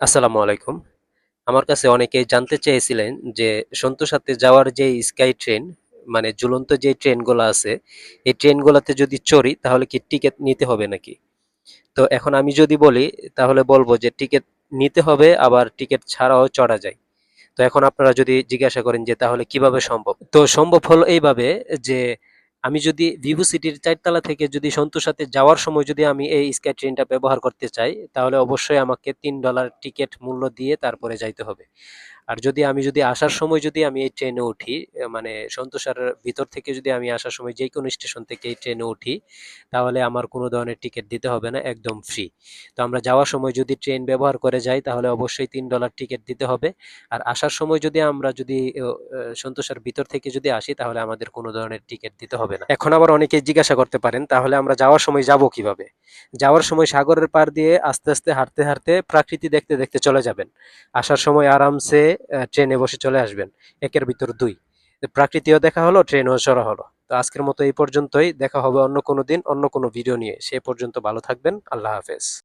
আসসালামু আলাইকুম। আমার কাছে অনেকেই জানতে চেয়েছিলেন যে সন্তুসাতে যাওয়ার যে স্কাই ট্রেন মানে ঝুলন্ত যে ট্রেনগুলা আছে, এই ট্রেনগুলাতে যদি চড়ি তাহলে কি টিকিট নিতে হবে নাকি? তো এখন আমি যদি বলি তাহলে বলব যে টিকিট নিতে হবে আবার টিকিট ছাড়াও চড়া যায়। তো এখন আপনারা যদি জিজ্ঞাসা করেন যে তাহলে কীভাবে সম্ভব? তো সম্ভব হলো এইভাবে যে আমি যদি ভিভু সিটির চারতলা থেকে যদি সন্তুসাতে যাওয়ার সময় যদি আমি এই স্কাই ট্রেনটা ব্যবহার করতে চাই, তাহলে অবশ্যই আমাকে তিন ডলার টিকিট মূল্য দিয়ে তারপরে যাইতে হবে। আর যদি আমি যদি আসার সময় যদি আমি এই ট্রেনে উঠি, মানে সন্তোষার ভিতর থেকে যদি আমি আসার সময় যে কোনো স্টেশন থেকে এই ট্রেনে উঠি, তাহলে আমার কোনো ধরনের টিকিট দিতে হবে না, একদম ফ্রি। তো আমরা যাওয়ার সময় যদি ট্রেন ব্যবহার করে যাই তাহলে অবশ্যই তিন ডলার টিকিট দিতে হবে। আর আসার সময় যদি আমরা যদি সন্তোষার ভিতর থেকে যদি আসি তাহলে আমাদের কোনো ধরনের টিকিট দিতে হবে না। এখন আবার অনেকেই জিজ্ঞাসা করতে পারেন তাহলে আমরা যাওয়ার সময় যাব কীভাবে? যাওয়ার সময় সাগরের পাড় দিয়ে আস্তে, আস্তে হাঁটতে, হাঁটতে প্রাকৃতি দেখতে, দেখতে চলে যাবেন। আসার সময় আরামসে ট্রেনে বসে চলে আসবেন। একের ভিতর দুই প্রাকৃতিও দেখা হলো, ট্রেনও সরা হলো। তো আজকের মতো এই পর্যন্তই। দেখা হবে অন্য কোনো দিন অন্য কোনো ভিডিও নিয়ে। সে পর্যন্ত ভালো থাকবেন। আল্লাহ হাফেজ।